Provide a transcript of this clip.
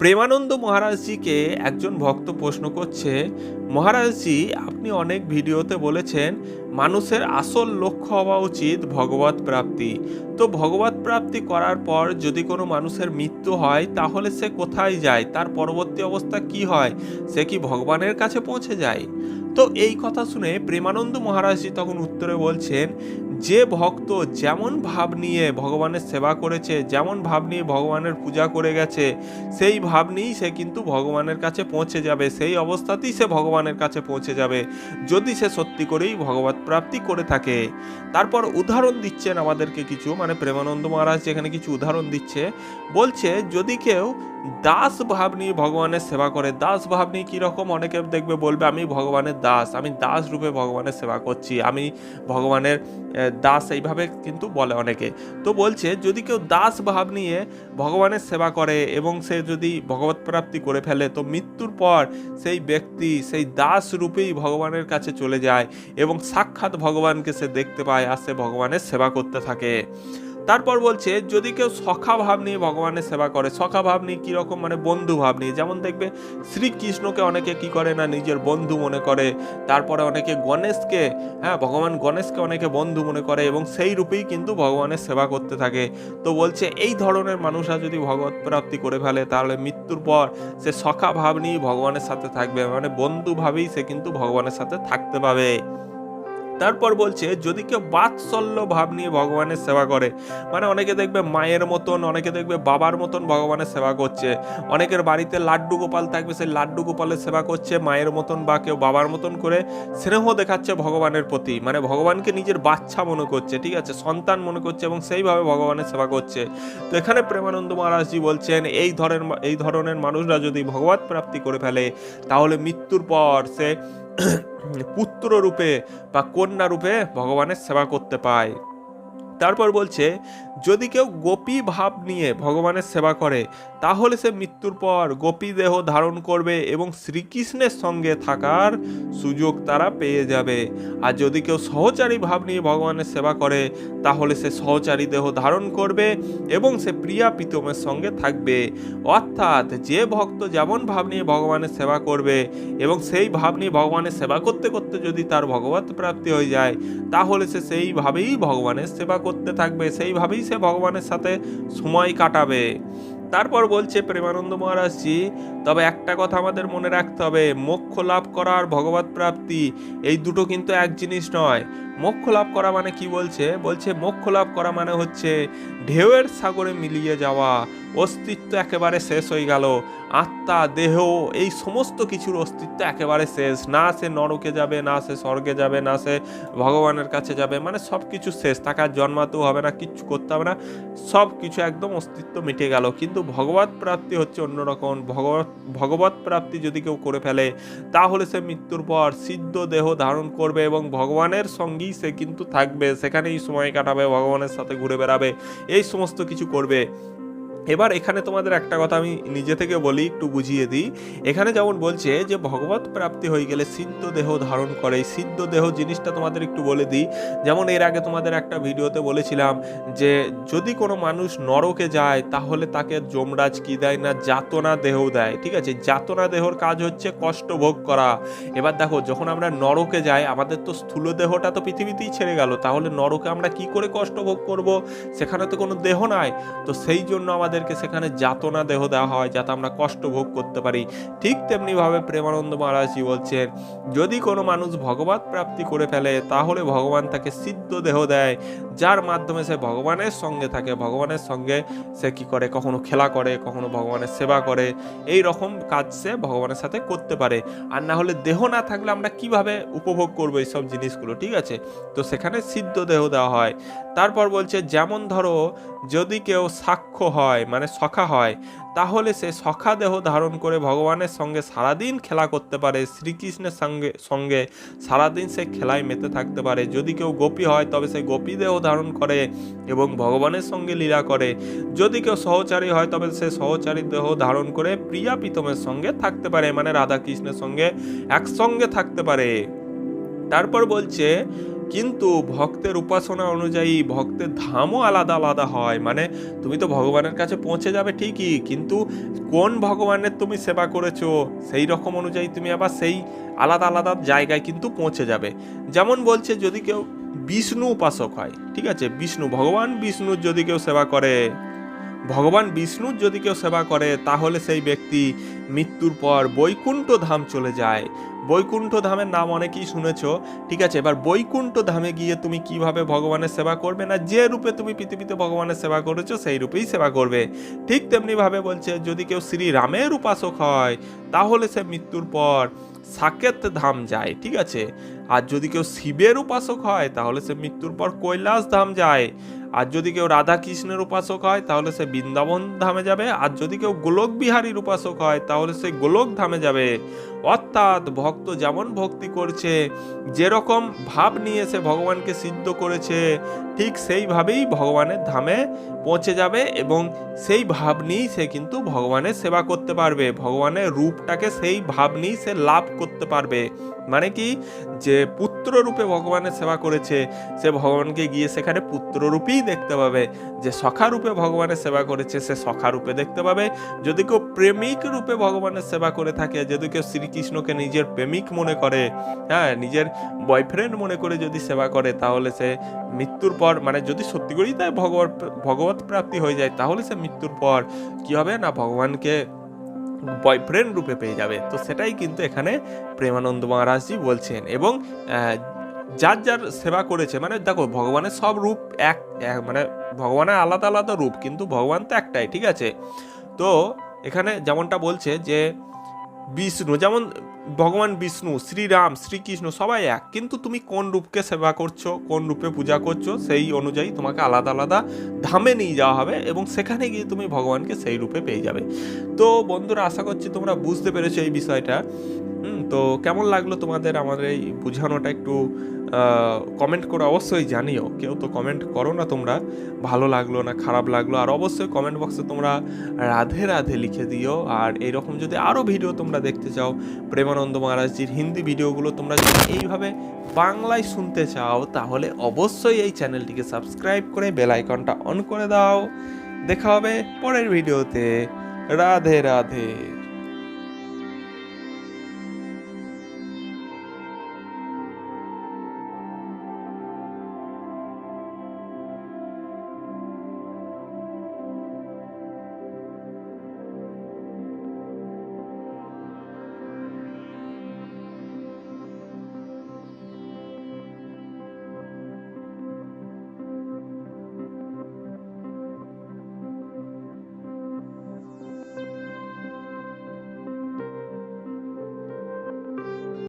প্রেমানন্দ মহারাজজিকে একজন ভক্ত প্রশ্ন করছে, মহারাজজি, আপনি অনেক ভিডিওতে বলেছেন, মানুষের আসল লক্ষ্য হওয়া উচিত ভগবত প্রাপ্তি। তো ভগবত প্রাপ্তি করার পর যদি কোনো মানুষের মৃত্যু হয়, তাহলে সে কোথায় যায়? তার পরবর্তী অবস্থা কি হয়? সে কি ভগবানের কাছে পৌঁছে যায়? তো এই কথা শুনে প্রেমানন্দ মহারাজজি তখন উত্তরে বলছেন যে ভক্ত যেমন ভাব নিয়ে ভগবানের সেবা করেছে, যেমন ভাব নিয়ে ভগবানের পূজা করে গেছে, সেই ভাব নিয়েই সে কিন্তু ভগবানের কাছে পৌঁছে যাবে, সেই অবস্থাতেই সে ভগবানের কাছে পৌঁছে যাবে, যদি সে সত্যি করেই ভগবত প্রাপ্তি করে থাকে। তারপর উদাহরণ দিচ্ছেন আমাদেরকে কিছু মানে প্রেমানন্দ মহারাজ যেখানে কিছু উদাহরণ দিচ্ছে, বলছে, যদি কেউ দাস ভাব নিয়ে ভগবানের সেবা করে। দাস ভাব নিয়ে কীরকম অনেকে দেখবে বলবে, আমি ভগবানের দাস, আমি দাস রূপে ভগবানের সেবা করছি, আমি ভগবানের দাস এইভাবে কিন্তু বলে অনেকে। তো বলছে, যদি কেউ দাস ভাব নিয়ে ভগবানের সেবা করে এবং সে যদি ভগবত প্রাপ্তি করে ফেলে, তো মৃত্যুর পর সেই ব্যক্তি সেই দাস রূপেই ভগবানের কাছে চলে যায় এবং সাক্ষাৎ ভগবানকে সে দেখতে পায় আর সে ভগবানের সেবা করতে থাকে। তারপর বলছে, যদি কেউ সখা ভাব নিয়ে ভগবানের সেবা করে, সখা ভাব নিয়ে কীরকম মানে বন্ধু ভাব নিয়ে, যেমন দেখবে শ্রীকৃষ্ণকে অনেকে কি করে না, নিজের বন্ধু মনে করে, তারপরে অনেকে গণেশকে হ্যাঁ ভগবান গণেশকে অনেকে বন্ধু মনে করে, এবং সেই রূপেই কিন্তু ভগবানের সেবা করতে থাকে। তো বলছে, এই ধরনের মানুষরা যদি ভগবত প্রাপ্তি করে ফেলে, তাহলে মৃত্যুর পর সে সখা ভাব নিয়ে ভগবানের সাথে থাকবে মানে বন্ধু ভাবেই সে কিন্তু ভগবানের সাথে থাকতে পাবে। তারপর বলছে, যদি কেউ বাৎসল্য ভাব নিয়ে ভগবানের সেবা করে মানে অনেকে দেখবে মায়ের মতন, অনেকে দেখবে বাবার মতন ভগবানের সেবা করছে, অনেকের বাড়িতে লাড্ডু গোপাল থাকবে, সেই লাড্ডু গোপালের সেবা করছে মায়ের মতন বা কেউ বাবার মতন করে, স্নেহ দেখাচ্ছে ভগবানের প্রতি মানে ভগবানকে নিজের বাচ্চা মনে করছে, ঠিক আছে, সন্তান মনে করছে এবং সেইভাবে ভগবানের সেবা করছে। তো এখানে প্রেমানন্দ মহারাজজি বলছেন, এই ধরনের এই ধরনের মানুষরা যদি ভগবত প্রাপ্তি করে ফেলে, তাহলে মৃত্যুর পর সে পুত্র রূপে বা কন্যা রূপে ভগবানের সেবা করতে পায়। তারপর বলছে, যদি কেউ গোপী ভাব নিয়ে ভগবানের সেবা করে তাহলে সে মৃত্যুর পর গোপী দেহ ধারণ করবে এবং শ্রীকৃষ্ণের সঙ্গে থাকার সুযোগ তারা পেয়ে যাবে। আর যদি কেউ সহচারী ভাব নিয়ে ভগবানের সেবা করে, তাহলে সে সহচারী দেহ ধারণ করবে এবং সে প্রিয়া প্রীতমের সঙ্গে থাকবে। অর্থাৎ যে ভক্ত যেমন ভাব নিয়ে ভগবানের সেবা করবে এবং সেই ভাব নিয়ে ভগবানের সেবা করতে করতে যদি তার ভগবত প্রাপ্তি হয়ে যায়, তাহলে সে সেইভাবেই ভগবানের সেবা করতে থাকবে সেইভাবেই সে ভগবানের সাথে সময় কাটাবে। তারপর বলছে প্রেমানন্দ মহারাজজি, তবে একটা কথা আমাদের মনে রাখতে হবে, মোক্ষ লাভ করার ভগবত প্রাপ্তি, এই দুটো কিন্তু এক জিনিস নয়। মোক্ষ লাভ করা মানে কি বলছে? বলছে মোক্ষ লাভ করা মানে হচ্ছে ঢেউয়ের সাগরে মিলিয়ে যাওয়া। অস্তিত্ব একেবারে শেষ হয়ে গেল। আত্মা, দেহ, এই সমস্ত কিছুর অস্তিত্ব একেবারে শেষ। না সে নরকে যাবে, না সে স্বর্গে যাবে, না সে ভগবানের কাছে যাবে। মানে সব কিছু শেষ। তাকে আর জন্মাতেও হবে না, কিচ্ছু করতে হবে না। সব কিছু একদম অস্তিত্ব মিটে গেল। কিন্তু ভগবত প্রাপ্তি হচ্ছে অন্যরকম। ভগবত ভগবত প্রাপ্তি যদি কেউ করে ফেলে, তাহলে সে মৃত্যুর পর সিদ্ধ দেহ ধারণ করবে এবং ভগবানের সঙ্গেই সে কিন্তু থাকবে, সেখানেই সময় কাটাবে, ভগবানের সাথে ঘুরে বেড়াবে, এই সমস্ত কিছু করবে। এবার এখানে তোমাদের একটা কথা আমি নিজে থেকে বলি, একটু বুঝিয়ে দিই। এখানে যেমন বলছে যে ভগবত প্রাপ্তি হয়ে গেলে সিদ্ধ দেহ ধারণ করে। সিদ্ধ দেহ জিনিসটা তোমাদের একটু বলে দিই। যেমন এর আগে তোমাদের একটা ভিডিওতে বলেছিলাম যে, যদি কোনো মানুষ নরকে যায়, তাহলে তাকে যমরাজ কি দেয় না, যাতনা দেহ দেয়। ঠিক আছে? যাতনা দেহর কাজ হচ্ছে কষ্ট ভোগ করা। এবার দেখো, যখন আমরা নরকে যাই, আমাদের তো স্থূল দেহটা তো পৃথিবীতেই ছেড়ে গেল। তাহলে নরকে আমরা কি করে কষ্ট ভোগ করব? সেখানে তো কোনো দেহ নাই। তো সেই জন্য আমাদেরকে সেখানে যাতনা দেহ দেওয়া হয়, যাতে আমরা কষ্ট ভোগ করতে পারি। ঠিক তেমনিভাবে প্রেমানন্দ মহারাজজি বলছেন, যদি কোনো মানুষ ভগবত প্রাপ্তি করে ফেলে, তাহলে ভগবান তাকে সিদ্ধ দেহ দেয়। যার মাধ্যমে সে ভগবানের সঙ্গে থাকে, ভগবানের সঙ্গে সে কি করে? কখনো খেলা করে, কখনো ভগবানের সেবা করে। এই রকম কাজ সে ভগবানের সাথে করতে পারে। আর না হলে দেহ না থাকলে আমরা কীভাবে উপভোগ করব এইসব জিনিসগুলো? ঠিক আছে? তো সেখানে সিদ্ধ দেহ দেওয়া হয়। তারপর বলছে, যেমন ধরো, যদি কেউ সাক্ষ্য হয় মানে সখা হয়, তাহলে সে সখা দেহ ধারণ করে ভগবানের সঙ্গে সারাদিন খেলা করতে পারে, শ্রীকৃষ্ণের সঙ্গে সঙ্গে সারাদিন সে খেলায় মেতে থাকতে পারে। যদি কেউ গোপী হয়, তবে সে গোপী দেহ ধারণ করে এবং ভগবানের সঙ্গে লীলা করে। যদি কেউ সহচারী হয়, তবে সে সহচারী দেহ ধারণ করে প্রিয়া প্রীতমের সঙ্গে থাকতে পারে মানে রাধা কৃষ্ণের সঙ্গে একসঙ্গে থাকতে পারে। তারপর বলছে কিন্তু ভক্তের উপাসনা অনুযায়ী ভক্তের ধামও আলাদা আলাদা হয়। মানে তুমি তো ভগবানের কাছে পৌঁছে যাবে ঠিকই, কিন্তু কোন ভগবানের তুমি সেবা করেছ, সেই রকম অনুযায়ী তুমি আবার সেই আলাদা আলাদা জায়গায় কিন্তু পৌঁছে যাবে। যেমন বলছে যদি কেউ বিষ্ণু উপাসক হয়, ঠিক আছে? বিষ্ণু, ভগবান বিষ্ণুর যদি কেউ সেবা করে ভগবান বিষ্ণুর যদি কেউ সেবা করে, তাহলে সেই ব্যক্তি মৃত্যুর পর বৈকুণ্ঠ ধাম চলে যায়। বৈকুণ্ঠ ধামের নাম অনেকেই শুনেছ। ঠিক আছে, এবার বৈকুণ্ঠ ধামে গিয়ে তুমি কীভাবে ভগবানের সেবা করবে না যে রূপে তুমি পৃথিবীতে ভগবানের সেবা করেছ, সেই রূপেই সেবা করবে। ঠিক তেমনিভাবে বলছে, যদি কেউ শ্রী রামের উপাসক হয়, তাহলে সে মৃত্যুর পর সাকেত ধাম যায়। ঠিক আছে, আর যদি কেউ শিবের উপাসক হয়, তাহলে সে মৃত্যুর পর কৈলাস ধাম যায়। আর যদি কেউ রাধা কৃষ্ণের উপাসক হয়, তাহলে সে বৃন্দাবন ধামে যাবে। আর যদি কেউ গোলক বিহারীর উপাসক হয়, তাহলে সে গোলক ধামে যাবে। অর্থাৎ ভক্ত যেমন ভক্তি করছে, যেরকম ভাব নিয়ে সে ভগবানকে সিদ্ধ করেছে, ঠিক সেইভাবেই ভগবানের ধামে পৌঁছে যাবে এবং সেই ভাব নিয়েই সে কিন্তু ভগবানের সেবা করতে পারবে। ভগবানের রূপটাকে সেই ভাব নিয়েই সে লাভ করতে পারবে। মানে কি? যে পুত্র রূপে ভগবানের সেবা করেছে, সে ভগবানকে গিয়ে সেখানে পুত্র রূপেই দেখতে পাবে। যে সখা রূপে ভগবানের সেবা করেছে, সে সখা রূপে দেখতে পাবে। যদি কেউ প্রেমিক রূপে ভগবানের সেবা করে থাকে, যদি কেউ শ্রীকৃষ্ণকে নিজের প্রেমিক মনে করে হ্যাঁ নিজের বয়ফ্রেন্ড মনে করে যদি সেবা করে, তাহলে সে মৃত্যুর পর মানে যদি সত্যি করেই তাই ভগবত ভগবত প্রাপ্তি হয়ে যায়, তাহলে সে মৃত্যুর পর কি হবে? না, ভগবানকে বয়ফ্রেন্ড রূপে পেয়ে যাবে। তো সেটাই কিন্তু এখানে প্রেমানন্দ মহারাজজি বলছেন এবং যার যার সেবা করেছে মানে দেখো ভগবানের সব রূপ এক মানে ভগবানের আলাদা আলাদা রূপ, কিন্তু ভগবান তো একটাই, ঠিক আছে? তো এখানে যেমনটা বলছে যে, বিষ্ণু, যেমন ভগবান বিষ্ণু, শ্রীরাম, শ্রীকৃষ্ণ সবাই এক। কিন্তু তুমি কোন রূপকে সেবা করছ, কোন রূপে পূজা করছ, সেই অনুযায়ী তোমাকে আলাদা আলাদা ধামে নিয়ে যাওয়া হবে এবং সেখানে গিয়ে তুমি ভগবানকে সেই রূপে পেয়ে যাবে। তো বন্ধুরা, আশা করছি তোমরা বুঝতে পেরেছ এই বিষয়টা। তো কেমন লাগল তোমাদের আমাদের এই বোঝানোটা একটু কমেন্ট করে অবশ্যই জানিও। কেউ তো কমেন্ট করো না তোমরা। ভালো লাগল না, খারাপ লাগল, আর অবশ্যই কমেন্ট বক্সে তোমরা রাধে রাধে লিখে দিও। আর এইরকম যদি আরও ভিডিও তোমরা দেখতে চাও, প্রেমানন্দ মহারাজজির হিন্দি ভিডিওগুলো তোমরা যদি এইভাবে বাংলায় শুনতে চাও, তাহলে অবশ্যই এই চ্যানেলটিকে সাবস্ক্রাইব করে বেল আইকনটা অন করে দাও। দেখা হবে পরের ভিডিওতে রাধে রাধে।